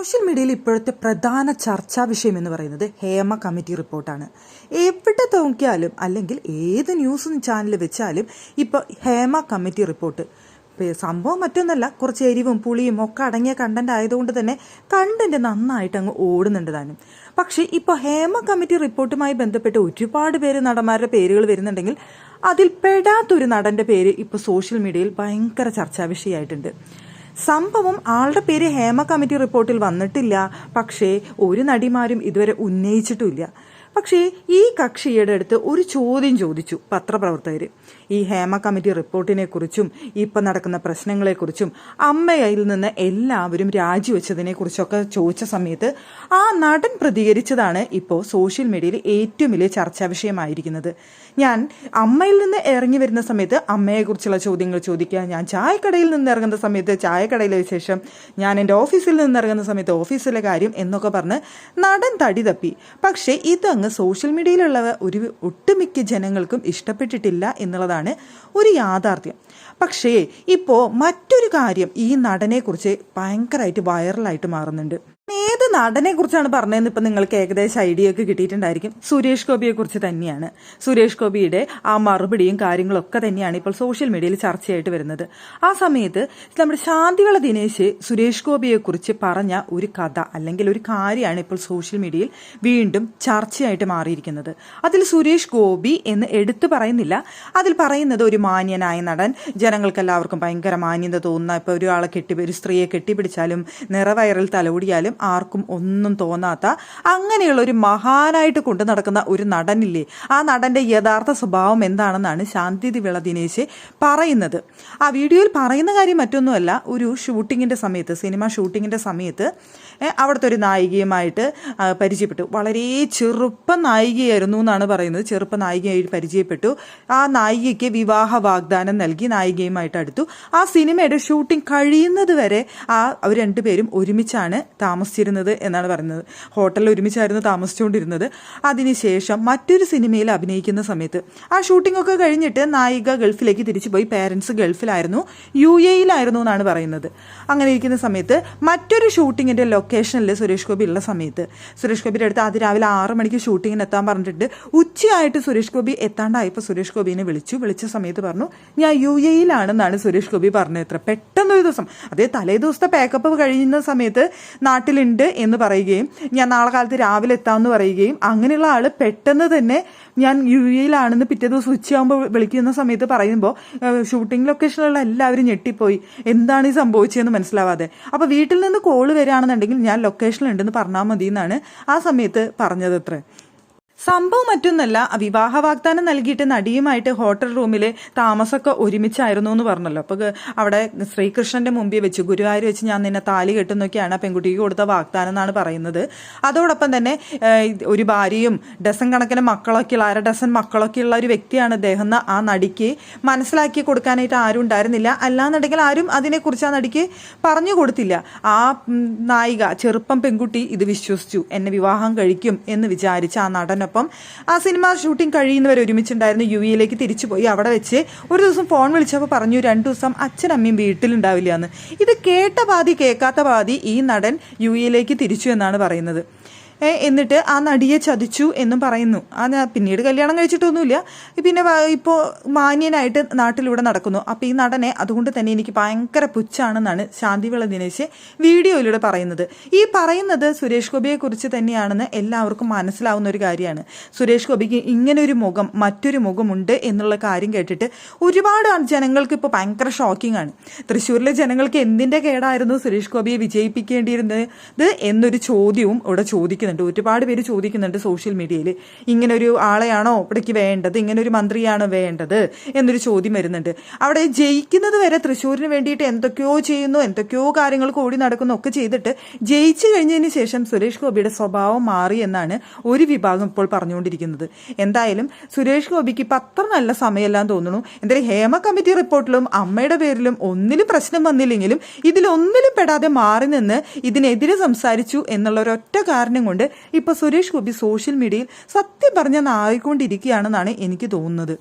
Social മീഡിയയിൽ ഇപ്പോഴത്തെ പ്രധാന ചർച്ചാ വിഷയം എന്ന് പറയുന്നത് ഹേമ കമ്മിറ്റി റിപ്പോർട്ടാണ്. എവിടെ നോക്കിയാലും അല്ലെങ്കിൽ ഏത് ന്യൂസ് ചാനൽ വെച്ചാലും ഇപ്പോൾ ഹേമ കമ്മിറ്റി റിപ്പോർട്ട്. സംഭവം മറ്റൊന്നല്ല കുറച്ച് എരിവും പുളിയും ഒക്കെ അടങ്ങിയ കണ്ടന്റ് ആയതുകൊണ്ട് തന്നെ കണ്ടന്റ് നന്നായിട്ട് അങ്ങ് ഓടുന്നുണ്ട് താനും. പക്ഷേ ഇപ്പോൾ ഹേമ കമ്മിറ്റി റിപ്പോർട്ടുമായി ബന്ധപ്പെട്ട് ഒരുപാട് പേര് നടന്മാരുടെ പേരുകൾ വരുന്നുണ്ടെങ്കിൽ അതിൽ പെടാത്തൊരു നടന്റെ പേര് ഇപ്പോൾ സോഷ്യൽ മീഡിയയിൽ ഭയങ്കര ചർച്ചാ വിഷയമായിട്ടുണ്ട്. സംഭവം ആളുടെ പേര് ഹേമ കമ്മിറ്റി റിപ്പോർട്ടിൽ വന്നിട്ടില്ല. പക്ഷേ ഒരു നടിമാരും ഇതുവരെ ഉന്നയിച്ചിട്ടുമില്ല. പക്ഷേ ഈ കക്ഷിയുടെ അടുത്ത് ഒരു ചോദ്യം ചോദിച്ചു പത്രപ്രവർത്തകർ ഈ ഹേമ കമ്മിറ്റി റിപ്പോർട്ടിനെ കുറിച്ചും ഇപ്പം നടക്കുന്ന പ്രശ്നങ്ങളെക്കുറിച്ചും അമ്മയിൽ നിന്ന് എല്ലാവരും രാജിവെച്ചതിനെ കുറിച്ചൊക്കെ ചോദിച്ച സമയത്ത് ആ നടൻ പ്രതികരിച്ചതാണ് ഇപ്പോൾ സോഷ്യൽ മീഡിയയിൽ ഏറ്റവും വലിയ ചർച്ചാ വിഷയമായിരിക്കുന്നത്. ഞാൻ അമ്മയിൽ നിന്ന് ഇറങ്ങി വരുന്ന സമയത്ത് അമ്മയെക്കുറിച്ചുള്ള ചോദ്യങ്ങൾ ചോദിക്കുക ഞാൻ ചായക്കടയിൽ നിന്ന് ഇറങ്ങുന്ന സമയത്ത് ചായക്കടയിലെ വിശേഷം ഞാൻ എന്റെ ഓഫീസിൽ നിന്ന് ഇറങ്ങുന്ന സമയത്ത് ഓഫീസിലെ കാര്യം എന്നൊക്കെ പറഞ്ഞ് നടൻ തടി തപ്പി. പക്ഷേ ഇതങ്ങ് സോഷ്യൽ മീഡിയയിലുള്ള ഒരു ഒട്ടുമിക്ക ജനങ്ങൾക്കും ഇഷ്ടപ്പെട്ടിട്ടില്ല എന്നുള്ളതാണ് ഒരു യാഥാർത്ഥ്യം. പക്ഷേ ഇപ്പോൾ മറ്റൊരു കാര്യം ഈ നടനെക്കുറിച്ച് ഭയങ്കരമായിട്ട് വൈറലായിട്ട് മാറുന്നുണ്ട്. ഏത് നടനെ കുറിച്ചാണ് പറഞ്ഞതെന്ന് ഇപ്പം നിങ്ങൾക്ക് ഏകദേശം ഐഡിയ ഒക്കെ കിട്ടിയിട്ടുണ്ടായിരിക്കും. സുരേഷ് ഗോപിയെ കുറിച്ച് തന്നെയാണ്. സുരേഷ് ഗോപിയുടെ ആ മറുപടിയും കാര്യങ്ങളൊക്കെ തന്നെയാണ് ഇപ്പോൾ സോഷ്യൽ മീഡിയയിൽ ചർച്ചയായിട്ട് വരുന്നത്. ആ സമയത്ത് നമ്മുടെ ശാന്തിവള ദിനേശ് സുരേഷ് ഗോപിയെ കുറിച്ച് പറഞ്ഞ ഒരു കഥ അല്ലെങ്കിൽ ഒരു കാര്യമാണ് ഇപ്പോൾ സോഷ്യൽ മീഡിയയിൽ വീണ്ടും ചർച്ചയായിട്ട് മാറിയിരിക്കുന്നത്. അതിൽ സുരേഷ് ഗോപി എന്ന് എടുത്തു പറയുന്നില്ല. അതിൽ പറയുന്നത് ഒരു മാന്യനായ നടൻ. ജനങ്ങൾക്ക് എല്ലാവർക്കും ഭയങ്കര മാന്യത തോന്നുന്ന ഇപ്പോൾ ഒരാളെ കെട്ടി ഒരു സ്ത്രീയെ കെട്ടിപ്പിടിച്ചാലും നിറവയറിൽ തലമുടിയാലും ആർക്കും ഒന്നും തോന്നാത്ത അങ്ങനെയുള്ള ഒരു മഹാനായിട്ട് കൊണ്ടു നടക്കുന്ന ഒരു നടനില്ലേ? ആ നടന്റെ യഥാർത്ഥ സ്വഭാവം എന്താണെന്നാണ് ശാന്തി വിള ദിനേശ് പറയുന്നത്. ആ വീഡിയോയിൽ പറയുന്ന കാര്യം മറ്റൊന്നുമല്ല. ഒരു ഷൂട്ടിങ്ങിന്റെ സമയത്ത് സിനിമ ഷൂട്ടിങ്ങിന്റെ സമയത്ത് അവിടുത്തെ ഒരു നായികയുമായിട്ട് പരിചയപ്പെട്ടു. വളരെ ചെറുപ്പ നായികയായിരുന്നു എന്നാണ് പറയുന്നത്. ചെറുപ്പ നായികയായിട്ട് പരിചയപ്പെട്ടു. ആ നായികയ്ക്ക് വിവാഹ വാഗ്ദാനം നൽകി നായികയുമായിട്ട് അടുത്തു. ആ സിനിമയുടെ ഷൂട്ടിംഗ് കഴിയുന്നത് വരെ ആ അവർ രണ്ടുപേരും ഒരുമിച്ചാണ് താമസിച്ചിരുന്നത് എന്നാണ് പറയുന്നത്. ഹോട്ടലിൽ ഒരുമിച്ചായിരുന്നു താമസിച്ചുകൊണ്ടിരുന്നത്. അതിനുശേഷം മറ്റൊരു സിനിമയിൽ അഭിനയിക്കുന്ന സമയത്ത് ആ ഷൂട്ടിംഗ് ഒക്കെ കഴിഞ്ഞിട്ട് നായിക ഗൾഫിലേക്ക് തിരിച്ചു പോയി പേരൻസ് ഗൾഫിലായിരുന്നു. യു എയിലായിരുന്നു എന്നാണ് പറയുന്നത്. അങ്ങനെ ഇരിക്കുന്ന സമയത്ത് മറ്റൊരു ഷൂട്ടിങ്ങിന്റെ ലൊക്കേഷനിൽ സുരേഷ് ഗോപി ഉള്ള സമയത്ത് സുരേഷ് ഗോപിയുടെ അടുത്ത് അത് രാവിലെ ആറ് മണിക്ക് ഷൂട്ടിങ്ങിന് എത്താൻ പറഞ്ഞിട്ട് ഉച്ചയായിട്ട് സുരേഷ് ഗോപി എത്താണ്ടായപ്പോൾ സുരേഷ് ഗോപിനെ വിളിച്ചു. വിളിച്ച സമയത്ത് പറഞ്ഞു ഞാൻ യു എയിലാണെന്നാണ് സുരേഷ് ഗോപി പറഞ്ഞത്. എത്ര പെട്ടെന്നൊരു ദിവസം. അതേ തലേ ദിവസത്തെ പാക്കപ്പ് കഴിയുന്ന സമയത്ത് നാട്ടിലുണ്ട് എന്ന് പറയുകയും ഞാൻ നാളെ കാലത്ത് രാവിലെ എത്താമെന്ന് പറയുകയും അങ്ങനെയുള്ള ആൾ പെട്ടെന്ന് തന്നെ ഞാൻ യു എയിലാണെന്ന് പിറ്റേ ദിവസം ഉച്ചയാകുമ്പോൾ വിളിക്കുന്ന സമയത്ത് പറയുമ്പോൾ ഷൂട്ടിംഗ് ലൊക്കേഷനിലുള്ള എല്ലാവരും ഞെട്ടിപ്പോയി. എന്താണ് ഈ സംഭവിച്ചതെന്ന് മനസ്സിലാവാതെ. അപ്പോൾ വീട്ടിൽ നിന്ന് കോൾ വരികയാണെന്നുണ്ടെങ്കിൽ ഞാൻ ലൊക്കേഷനിലുണ്ടെന്ന് പറഞ്ഞാൽ മതി എന്നാണ് ആ സമയത്ത് പറഞ്ഞത് അത്രേ. സംഭവം മറ്റൊന്നല്ല വിവാഹ വാഗ്ദാനം നൽകിയിട്ട് നടിയുമായിട്ട് ഹോട്ടൽ റൂമിൽ താമസമൊക്കെ ഒരുമിച്ചായിരുന്നു എന്ന് പറഞ്ഞല്ലോ. അപ്പോൾ അവിടെ ശ്രീകൃഷ്ണന്റെ മുമ്പിൽ വെച്ച് ഗുരുവായൂർ വെച്ച് ഞാൻ നിന്നെ താലി കെട്ടുന്നൊക്കെയാണ് പെൺകുട്ടിക്ക് കൊടുത്ത വാഗ്ദാനം എന്നാണ് പറയുന്നത്. അതോടൊപ്പം തന്നെ ഒരു ഭാര്യയും ഡസൻ കണക്കിന് മക്കളൊക്കെയുള്ള അര ഡസൻ മക്കളൊക്കെയുള്ള ഒരു വ്യക്തിയാണ് അദ്ദേഹം ആ നടിക്ക് മനസ്സിലാക്കി കൊടുക്കാനായിട്ട് ആരും ഉണ്ടായിരുന്നില്ല. അല്ലാന്നുണ്ടെങ്കിൽ ആരും അതിനെക്കുറിച്ച് ആ നടിക്ക് പറഞ്ഞു കൊടുത്തില്ല. ആ നായിക ചെറുപ്പം പെൺകുട്ടി ഇത് വിശ്വസിച്ചു. എന്നെ വിവാഹം കഴിക്കും എന്ന് വിചാരിച്ച ആ നടനൊപ്പം ആ സിനിമ ഷൂട്ടിംഗ് കഴിയുന്നവർ ഒരുമിച്ചുണ്ടായിരുന്നു യു എയിലേക്ക് തിരിച്ചു പോയി അവിടെ വെച്ച് ഒരു ദിവസം ഫോൺ വിളിച്ചപ്പോൾ പറഞ്ഞു രണ്ടു ദിവസം അച്ഛനമ്മയും വീട്ടിലുണ്ടാവില്ല എന്ന്. ഇത് കേട്ട പാതി കേൾക്കാത്ത പാതി ഈ നടൻ യു എയിലേക്ക് തിരിച്ചു എന്നാണ് പറയുന്നത്. എന്നിട്ട് ആ നടിയെ ചതിച്ചു എന്നും പറയുന്നു. ആ പിന്നീട് കല്യാണം കഴിച്ചിട്ടൊന്നുമില്ല. പിന്നെ ഇപ്പോൾ മാന്യനായിട്ട് നാട്ടിലൂടെ നടക്കുന്നു. അപ്പോൾ ഈ നടനെ അതുകൊണ്ട് തന്നെ എനിക്ക് ഭയങ്കര പുച്ഛാണെന്നാണ് ശാന്തിവിള ദിനേശ് വീഡിയോയിലൂടെ പറയുന്നത്. ഈ പറയുന്നത് സുരേഷ് ഗോപിയെ കുറിച്ച് തന്നെയാണെന്ന് എല്ലാവർക്കും മനസ്സിലാവുന്ന ഒരു കാര്യമാണ്. സുരേഷ് ഗോപിക്ക് ഇങ്ങനൊരു മുഖം മറ്റൊരു മുഖമുണ്ട് എന്നുള്ള കാര്യം കേട്ടിട്ട് ഒരുപാട് ജനങ്ങൾക്ക് ഇപ്പോൾ ഭയങ്കര ഷോക്കിംഗ് ആണ്. തൃശ്ശൂരിലെ ജനങ്ങൾക്ക് എന്തിന്റെ കേടായിരുന്നു സുരേഷ് ഗോപിയെ വിജയിപ്പിക്കേണ്ടിയിരുന്നത് എന്നൊരു ചോദ്യവും ഇവിടെ ചോദിക്കുന്നുണ്ട്. ഒരുപാട് പേര് ചോദിക്കുന്നുണ്ട് സോഷ്യൽ മീഡിയയിൽ ഇങ്ങനെ ഒരു ആളെയാണോ ഇവിടേക്ക് വേണ്ടത്? ഇങ്ങനൊരു ഒരു മന്ത്രിയാണോ വേണ്ടത്? എന്നൊരു ചോദ്യം വരുന്നുണ്ട്. അവിടെ ജയിക്കുന്നത് വരെ തൃശ്ശൂരിന് വേണ്ടിയിട്ട് എന്തൊക്കെയോ ചെയ്യുന്നു എന്തൊക്കെയോ കാര്യങ്ങൾ കൂടി നടക്കുന്നു ഒക്കെ ചെയ്തിട്ട് ജയിച്ചു കഴിഞ്ഞതിന് ശേഷം സുരേഷ് ഗോപിയുടെ സ്വഭാവം മാറി എന്നാണ് ഒരു വിഭാഗം ഇപ്പോൾ പറഞ്ഞുകൊണ്ടിരിക്കുന്നത്. എന്തായാലും സുരേഷ് ഗോപിക്ക് ഇപ്പം അത്ര നല്ല സമയമെല്ലാം തോന്നുന്നു. എന്തായാലും ഹേമ കമ്മിറ്റി റിപ്പോർട്ടിലും അമ്മയുടെ പേരിലും ഒന്നിലും പ്രശ്നം വന്നില്ലെങ്കിലും ഇതിലൊന്നിലും പെടാതെ മാറി നിന്ന് ഇതിനെതിരെ സംസാരിച്ചു എന്നുള്ള ഒരൊറ്റ കാരണം കൊണ്ട് ഇപ്പൊ സുരേഷ് ഗോപി സോഷ്യൽ മീഡിയയിൽ സത്യം പറഞ്ഞ നായിക്കൊണ്ടിരിക്കുകയാണെന്നാണ് എനിക്ക് തോന്നുന്നത്.